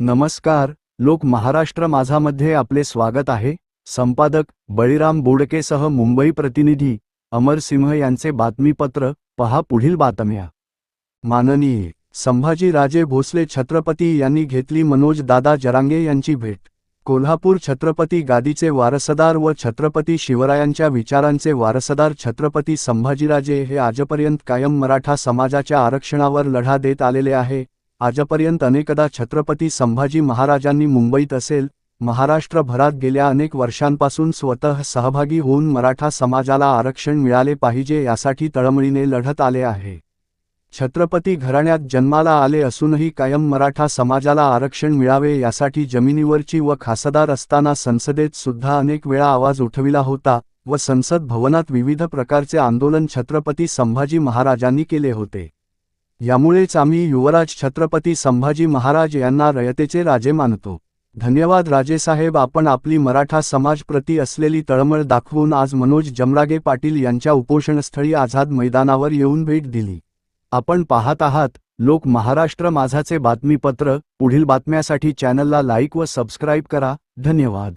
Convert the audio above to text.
नमस्कार लोक महाराष्ट्र माझामध्ये आपले स्वागत आहे. संपादक बळीराम बोडकेसह मुंबई प्रतिनिधी अमर सिंह यांचे बातमीपत्र पहा पुढील बातम्या. माननीय संभाजीराजे भोसले छत्रपती यांनी घेतली मनोज दादा जरांगे यांची भेट. कोल्हापूर छत्रपती गादीचे वारसदार व छत्रपती शिवरायांच्या विचारांचे वारसदार छत्रपती संभाजीराजे हे आजपर्यंत कायम मराठा समाजाच्या आरक्षणावर लढा देत आलेले आहे. आजपर्यंत अनेकदा छत्रपती संभाजी महाराजांनी मुंबईत असेल महाराष्ट्रभरात गेल्या अनेक वर्षांपासून स्वतः सहभागी होऊन मराठा समाजाला आरक्षण मिळाले पाहिजे यासाठी तळमळीने लढत आले आहे. छत्रपती घराण्यात जन्माला आले असूनही कायम मराठा समाजाला आरक्षण मिळावे यासाठी जमिनीवरची व खासदार असताना संसदेत सुद्धा अनेक वेळा आवाज उठविला होता व संसद भवनात विविध प्रकारचे आंदोलन छत्रपती संभाजी महाराजांनी केले होते. यामुळेच आम्ही युवराज छत्रपती संभाजी महाराज यांना रयतेचे राजे मानतो. धन्यवाद राजेसाहेब आपण आपली मराठा समाजप्रती असलेली तळमळ दाखवून आज मनोज जमरागे पाटील यांच्या उपोषणस्थळी आझाद मैदानावर येऊन भेट दिली. आपण पाहत आहात लोक महाराष्ट्र माझाचे बातमीपत्र पुढील बातम्यासाठी चॅनलला लाईक व सबस्क्राईब करा धन्यवाद.